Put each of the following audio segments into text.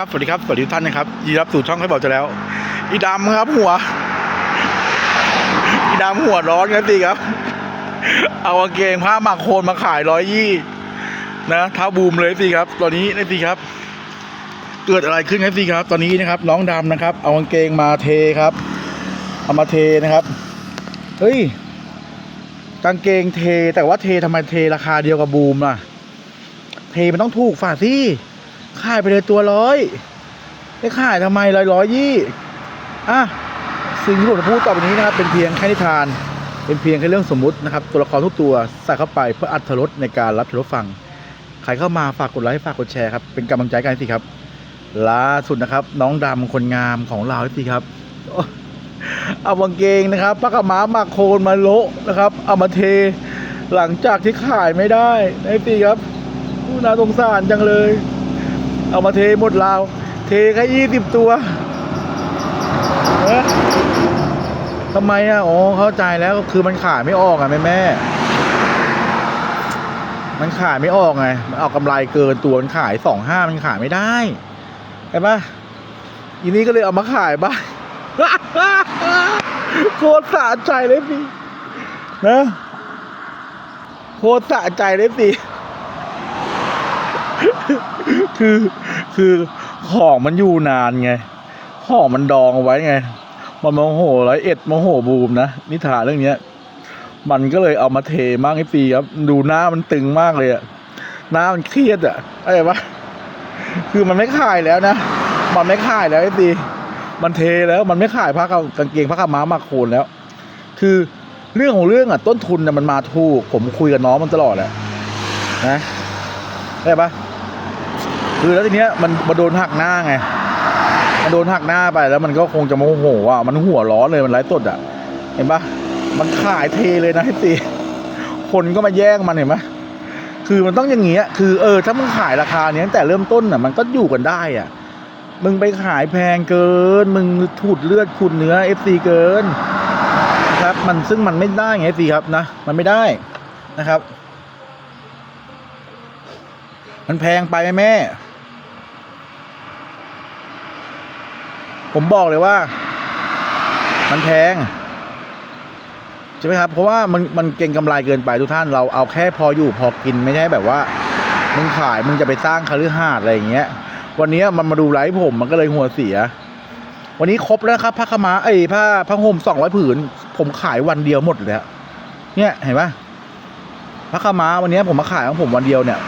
ครับ สวัสดีครับ สวัสดีทุกท่านนะครับยีรับสู่ช่องให้บอกจะแล้ว อีดำครับหัว อีดำหัวร้อนครับสิครับ เอากางเกงผ้าหมักโคนมาขายร้อยยี่นะเท้าบูมเลยสิครับ ตอนนี้นี่สิครับ เกิดอะไรขึ้นครับสิครับ ตอนนี้นะครับ น้องดำนะครับ เอากางเกงมาเทครับ เอามาเทนะครับ เฮ้ย กางเกงเท แต่ว่าเททำไมเทราคาเดียวกับบูมล่ะ เทมันต้องถูกฝ่าสิ ขายไปเลยตัวร้อยไม่ขายทำไมร้อยร้อยยี่อะสิ่งที่ผมจะพูดต่อไปนี้นะครับ เป็นเพียงแค่นิทาน เป็นเพียงแค่เรื่องสมมุตินะครับ ตัวละครทุกตัวใส่เข้าไปเพื่ออัตรสในการรับชมรับฟัง ใครเข้ามาฝากกดไลค์ฝากกดแชร์ครับ เป็นกำลังใจกันสิครับ ล่าสุดนะครับ น้องดำคนงามของเราสิครับ เอากางเกงนะครับปักกระหมามาโคนมาโละนะครับ เอามาเท หลังจากที่ขายไม่ได้ไอ้ปีครับผู้น่าสงสารจังเลย เอามาเทหมดราว เทแค่ยี่สิบตัวเอ๊ะทำไมอะอ๋อเข้าใจแล้วคือมันขายไม่ออกอะแม่แม่ มันขายไม่ออกไง มันเอากำไรเกินตัวมันขายสองห้ามันขายไม่ได้เห็นปะอีนี้ก็เลยเอามาขายบ้างโคตรสะใจเลยพี่นะโคตรสะใจเลยพี่คือ คือของมันอยู่นานไง ของมันดองเอาไว้ไง มันโมโหร้อยเอ็ดโมโหบูมนะนิทานเรื่องเนี้ย มันก็เลยเอามาเทมากไอ้ปีครับ ดูหน้ามันตึงมากเลยอะหน้ามันเครียดอะไอะไรปะคือมันไม่ขายแล้วนะ มันไม่ขายแล้วไอ้ปีมันเทแล้วมันไม่ขายผ้ากางเกงผ้าขม้ามาโคนแล้ว คือเรื่องของเรื่องอะต้นทุนน่ะมันมาถูก ผมคุยกับน้องมันตลอดแหละนะได้ปะ คือแล้วทีเนี้ยมันมาโดนหักหน้าไงมันโดนหักหน้าไปแล้วมันก็คงจะโมโหอะมันหัวร้อนเลยมันไร้สดอะ เห็นปะมันขายเทเลยนะพี่ตีคนก็มาแย่งมันเห็นปะคือมันต้องอย่างเงี้ย คือเออถ้ามึงขายราคาเนี้ยตั้งแต่เริ่มต้นอะมันก็อยู่กันได้อะ มึงไปขายแพงเกิน มึงถูดเลือดขุดเนื้อเอฟซีเกินนะครับมันซึ่งมันไม่ได้ไงเอฟซีครับนะมันไม่ได้นะครับ มันแพงไปไหมแม่ ผมบอกเลยว่า มันแพงใช่ไหมครับ เพราะว่ามันมันเก่งกำไรเกินไปทุกท่านเราเอาแค่พออยู่พอกินไม่ใช่แบบว่ามึงขายมึงจะไปสร้างคฤหาสน์อะไรอย่างเงี้ย วันนี้มันมาดูไลฟ์ผมมันก็เลยหัวเสีย วันนี้ครบแล้วครับผ้าขาวม้าเอ้ผ้าผ้าห่มสองร้อยผืน ผมขายวันเดียวหมดเลยอะเนี่ยเห็นปะผ้าขาวม้าวันนี้ผมมาขายของผมวันเดียวเนี่ย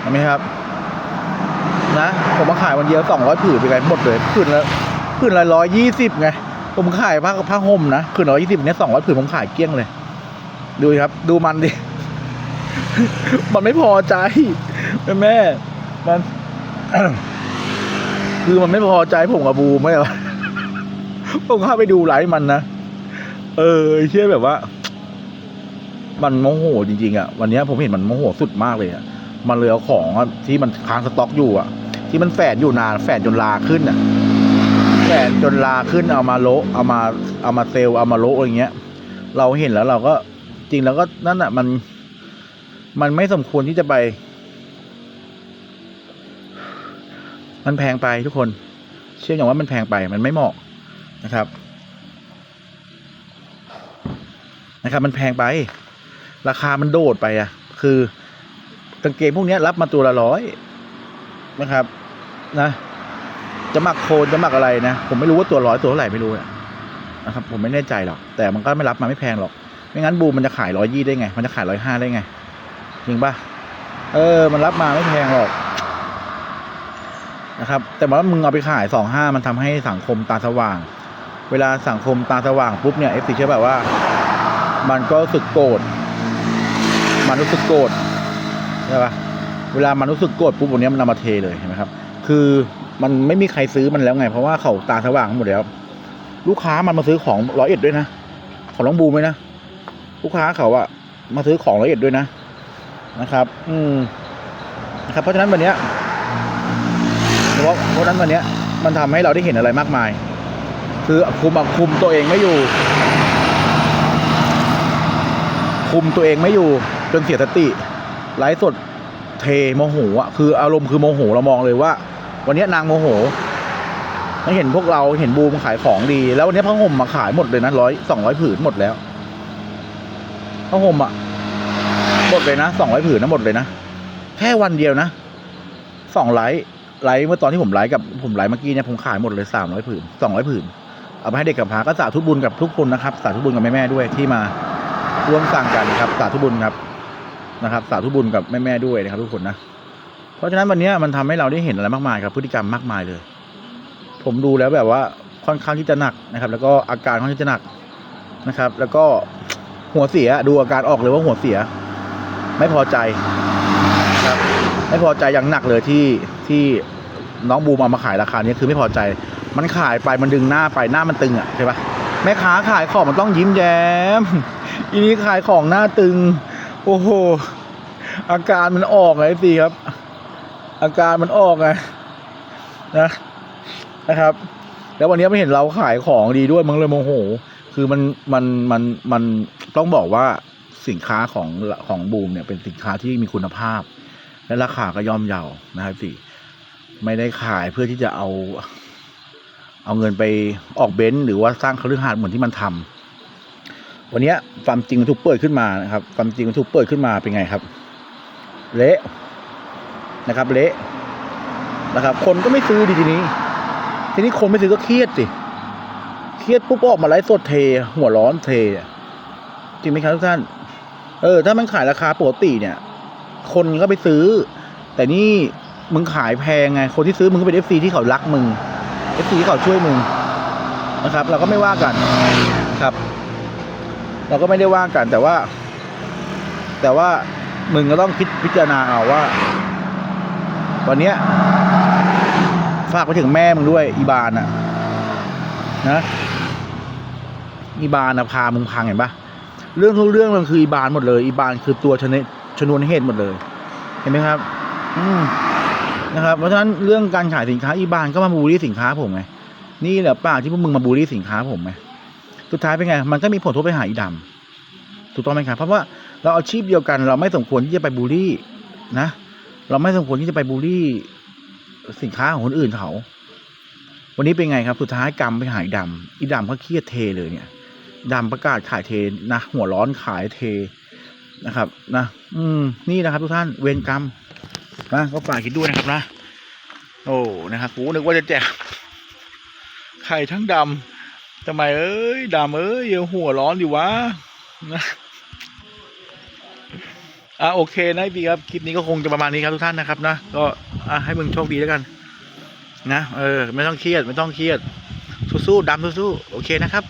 เห็นไหมครับ นะ ผมมาขายวันเดียวสองร้อยผืนไปไงหมดเลยผืนละ ผืนละร้อยยี่สิบไง ผมขายผ้าผ้าห่มนะผืนร้อยยี่สิบเนี่ยสองร้อยผืนผมขายเกลี้ยงเลย ดูครับ ดูมันดิ มันไม่พอใจแม่แม่ มัน คือมันไม่พอใจผมกับบูไม่หรอผมเข้าไปดูไลฟ์มันนะ เออเชื่อแบบว่า มันโมโหจริงๆอะ วันนี้ผมเห็นมันโมโหสุดมากเลยอะ มันเลยเอาของที่มันค้างสต็อกอยู่อะ ที่มันแฝดอยู่นานแฝดจนลาขึ้นอะ แฝดจนลาขึ้นเอามาโละเอามาเอามาเซลเอามาโละอะไรเงี้ย เราเห็นแล้วเราก็จริงแล้วก็นั่นอะมัน มันไม่สมควรที่จะไป มันแพงไปทุกคน เชื่ออย่างว่ามันแพงไปมันไม่เหมาะนะครับ นะครับ มันแพงไป ราคามันโดดไปอะ คือกางเกงพวกนี้รับมาตัวละร้อยนะครับ นะ จะหมักโคนจะหมักอะไรนะ ผมไม่รู้ว่าตัวร้อยตัวเท่าไหร่ไม่รู้นะครับผมไม่แน่ใจหรอก แต่มันก็ไม่รับมาไม่แพงหรอก ไม่งั้นบูมมันจะขายร้อยยี่ได้ไง มันจะขายร้อยห้าได้ไงจริงปะเออ มันรับมาไม่แพงหรอกนะครับ แต่ว่ามึงเอาไปขายสองห้ามันทำให้สังคมตาสว่าง เวลาสังคมตาสว่างปุ๊บเนี่ยเอฟซีเชื่อแบบว่า มันก็รู้สึกโกรธมันรู้สึกโกรธใช่ปะเวลามันรู้สึกโกรธปุ๊บวันนี้มันนำมาเทเลยเห็นไหมครับ คือ มันไม่มีใครซื้อมันแล้วไง เพราะว่าเขาตาสว่างหมดแล้ว ลูกค้ามันมาซื้อของร้อยเอ็ดด้วยนะของน้องบูมเลยนะลูกค้าเขาอะมาซื้อของร้อยเอ็ดด้วยนะนะครับ อืมนะครับ เพราะฉะนั้นวันเนี้ยเพราะเพราะฉะนั้นวันเนี้ยมันทำให้เราได้เห็นอะไรมากมาย คือคุมอคุมตัวเองไม่อยู่ คุมตัวเองไม่อยู่จนเสียสติไลฟ์สดเทโมโหอะคืออารมณ์คือโมโหเรามองเลยว่า วันนี้นางโมโหไม่เห็นพวกเราเห็นบูมขายของดี แล้ววันนี้ผ้าห่มมาขายหมดเลยนะร้อยสองร้อยผืนหมดแล้วผ้าห่มอะ หมดเลยนะสองร้อยผืนนะหมดเลยนะแค่วันเดียวนะสองไลท์ไลท์เมื่อตอนที่ผมไลท์กับผมไลท์เมื่อกี้เนี่ยผมขายหมดเลยสามร้อยผืนสองร้อยผืนเอาไปให้เด็กกับพร้าก็สาธุบุญกับทุกคนนะครับ สาธุบุญกับแม่ๆด้วยที่มาร่วมสร้างกันนะครับ สาธุบุญครับนะครับ สาธุบุญกับแม่ๆด้วยนะครับ ทุกคนนะ เพราะฉะนั้นวันนี้มันทำให้เราได้เห็นอะไรมากมายครับพฤติกรรมมากมายเลย ผมดูแล้วแบบว่าค่อนข้างที่จะหนักนะครับ แล้วก็อาการค่อนข้างที่จะหนักนะครับ แล้วก็หัวเสียดูอาการออกเลยว่าหัวเสีย ไม่พอใจครับไม่พอใจอย่างหนักเลยที่ที่น้องบูมเอามาขายราคานี้คือไม่พอใจ มันขายไปมันดึงหน้าไปหน้ามันตึงอะใช่ปะแม่ค้าขายของมันต้องยิ้มแย้มอีนี้ขายของหน้าตึง โอ้โหอาการมันออกไงสิครับ อาการมันออกไงนะนะครับ แล้ววันนี้ไม่เห็นเราขายของดีด้วยมึงเลยโมโห คือมันมันมันมันต้องบอกว่าสินค้าของของบูมเนี่ยเป็นสินค้าที่มีคุณภาพ และราคาก็ย่อมเยานะครับสิไม่ได้ขายเพื่อที่จะเอา เอาเงินไปออกเบนซ์หรือว่าสร้างคฤหาสน์เหมือนที่มันทำวันนี้ความจริงมันถูกเปิดขึ้นมานะครับความจริงมันถูกเปิดขึ้นมาเป็นไงครับ เละ นะครับ เละนะครับ คนก็ไม่ซื้อดีทีนี้ ทีนี้คนไม่ซื้อก็เครียดสิเครียดปุ๊บออกมาไลฟ์สดเท หัวร้อนเทจริงไหมครับทุกท่าน เออ ถ้ามันขายราคาปกติเนี่ย คนก็ไปซื้อ แต่นี่มึงขายแพงไง คนที่ซื้อมึงก็เป็นเอฟซีที่เขารักมึงเอฟซีที่เขาช่วยมึงนะครับ เราก็ไม่ว่ากันครับ เราก็ไม่ได้ว่ากันแต่ว่า แต่ว่ามึงก็ต้องคิดพิจารณาเอาว่า วันเนี้ยฝากไปถึงแม่มึงด้วย อีบานอะนะอีบานอะพามึงพังเห็นปะเรื่องทุกเรื่องมันคืออีบานหมดเลย อีบานคือตัวชนชนวนเหตุหมดเลย เห็นไหมครับ อืมนะครับ เพราะฉะนั้นเรื่องการขายสินค้าอีบานก็มาบูลลี่สินค้าผมไงนี่แหละปากที่พวกมึงมาบูลลี่สินค้าผมไงสุดท้ายเป็นไง มันก็มีผลทบไปหาอีดำถูกต้องไหมครับเพราะว่าเราอาชีพเดียวกันเราไม่สมควรที่จะไปบูลลี่นะ เราไม่สมควรที่จะไปบูลลี่สินค้าของคนอื่นเขา วันนี้เป็นไงครับ สุดท้ายกรรมไปหาอีดำอีดำก็เครียดเทเลยเนี่ยดำประกาศขายเทนะหัวร้อนขายเทนะครับ นะ อืม นี่นะครับทุกท่านเวรกรรมนะก็ฝากคิดด้วยนะครับนะ โอ้นะครับกูนึกว่าจะแจกไข่ทั้งดำทำไมเอ้ยดำเอ้ยหัวร้อนดิวะนะ อะโอเคนะพี่ครับคลิปนี้ก็คงจะประมาณนี้ครับทุกท่านนะครับนะก็อะให้มึงโชคดีแล้วกันนะเออไม่ต้องเครียดไม่ต้องเครียดสู้ๆดำสู้ๆโอเคนะครับ